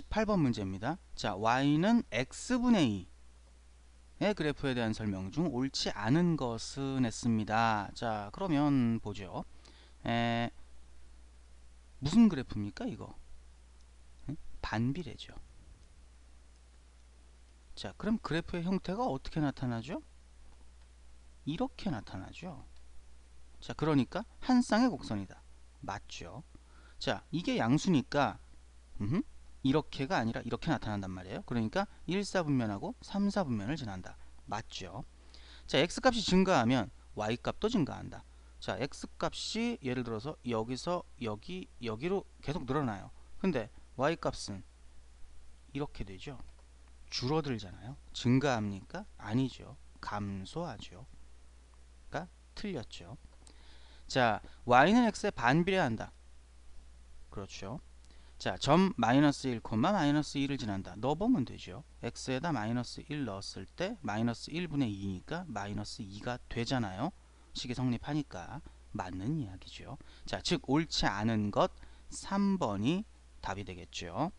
18번 문제입니다. 자, y는 x분의 2의 그래프에 대한 설명 중 옳지 않은 것은 했습니다. 자, 그러면 보죠. 에, 무슨 그래프입니까, 이거? 에? 반비례죠. 자, 그럼 그래프의 형태가 어떻게 나타나죠? 이렇게 나타나죠. 자, 그러니까 한 쌍의 곡선이다. 맞죠? 자, 이게 양수니까 음흠, 이렇게가 아니라 이렇게 나타난단 말이에요. 그러니까 1, 4분면하고 3, 4분면을 지난다. 맞죠? 자, x값이 증가하면 y값도 증가한다. 자, x값이 예를 들어서 여기서 여기 여기로 계속 늘어나요. 근데 y값은 이렇게 되죠. 줄어들잖아요. 증가합니까? 아니죠. 감소하죠. 그러니까 틀렸죠. 자, y는 x에 반비례한다. 그렇죠. 자, 점 마이너스 1, 마이너스 1을 지난다. 넣어보면 되죠. x에다 마이너스 1 넣었을 때 마이너스 1분의 2니까 마이너스 2가 되잖아요. 식이 성립하니까 맞는 이야기죠. 자, 즉 옳지 않은 것 3번이 답이 되겠죠.